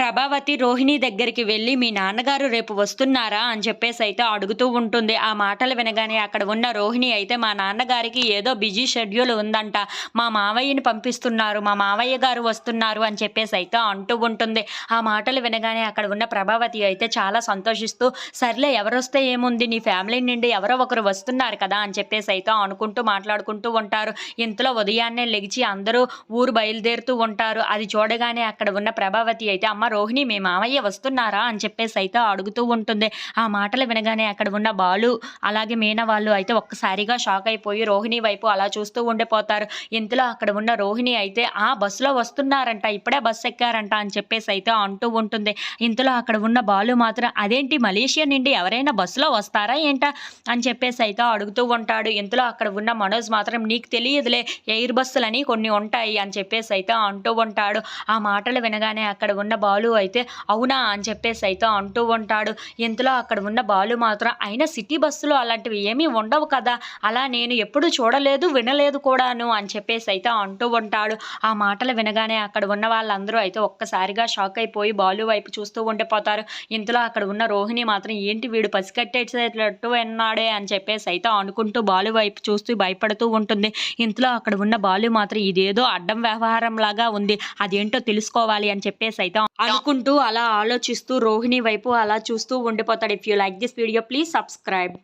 ప్రభావతి రోహిణి దగ్గరికి వెళ్ళి మీ నాన్నగారు రేపు వస్తున్నారా? అని చెప్పేసి అయితే అడుగుతూ ఉంటుంది. ఆ మాటలు వినగానే అక్కడ ఉన్న రోహిణి అయితే మా నాన్నగారికి ఏదో బిజీ షెడ్యూల్ ఉందంట. మా మావయ్యని పంపిస్తున్నారు. మా మావయ్య గారు వస్తున్నారు. అని చెప్పేసి అయితే అంటూ ఉంటుంది. ఆ మాటలు వినగానే అక్కడ ఉన్న ప్రభావతి అయితే చాలా సంతోషిస్తూ సర్లే ఎవరొస్తే ఏముంది? నీ ఫ్యామిలీ నుండి ఎవరో ఒకరు వస్తున్నారు కదా? అని చెప్పేసి అయితే అనుకుంటూ మాట్లాడుకుంటూ ఉంటారు. ఇంతలో ఉదయాన్నే లెగిచి అందరూ ఊరు బయలుదేరుతూ ఉంటారు. అది చూడగానే అక్కడ ఉన్న ప్రభావతి అయితే అమ్మ రోహిణి మీ మామయ్య వస్తున్నారా? అని చెప్పేసి అయితే అడుగుతూ ఉంటుంది. ఆ మాటలు వినగానే అక్కడ ఉన్న బాలు అలాగే మీనా వాళ్ళు అయితే ఒక్కసారిగా షాక్ అయిపోయి రోహిణి వైపు అలా చూస్తూ ఉండిపోతారు. ఇంతలో అక్కడ ఉన్న రోహిణి అయితే ఆ బస్సులో వస్తున్నారంట ఇప్పుడే బస్సు ఎక్కారంట అని చెప్పేసి అయితే అంటూ ఉంటుంది. ఇంతలో అక్కడ ఉన్న బాలు మాత్రం అదేంటి మలేషియా నుండి ఎవరైనా బస్సులో వస్తారా ఏంటా? అని చెప్పేసి అయితే అడుగుతూ ఉంటాడు. ఇంతలో అక్కడ ఉన్న మనోజ్ మాత్రం నీకు తెలియదులే ఎయిర్ బస్సులని కొన్ని ఉంటాయి అని చెప్పేసి అయితే అంటూ ఉంటాడు. ఆ మాటలు వినగానే అక్కడ ఉన్న బాలు అయితే అవునా అని చెప్పేసి అయితే అంటూ ఉంటాడు. ఇంతలో అక్కడ ఉన్న బాలు మాత్రం అయినా సిటీ బస్సులో అలాంటివి ఏమీ ఉండవు కదా? అలా నేను ఎప్పుడు చూడలేదు వినలేదు కూడాను అని చెప్పేసి అయితే అంటూ ఉంటాడు. ఆ మాటలు వినగానే అక్కడ ఉన్న వాళ్ళందరూ అయితే ఒక్కసారిగా షాక్ అయిపోయి బాలు వైపు చూస్తూ ఉండిపోతారు. ఇంతలో అక్కడ ఉన్న రోహిణి మాత్రం ఏంటి వీడు పసికట్టేసేటట్టు విన్నాడే? అని చెప్పేసి అయితే అనుకుంటూ బాలు వైపు చూస్తూ భయపడుతూ ఉంటుంది. ఇంతలో అక్కడ ఉన్న బాలు మాత్రం ఇదేదో అడ్డం వ్యవహారం లాగా ఉంది. అదేంటో తెలుసుకోవాలి అని చెప్పేసి అయితే అనుకుంటూ అలా ఆలోచిస్తూ రోహిణి వైపు అలా చూస్తూ ఉండిపోతాడు. If you like this video please subscribe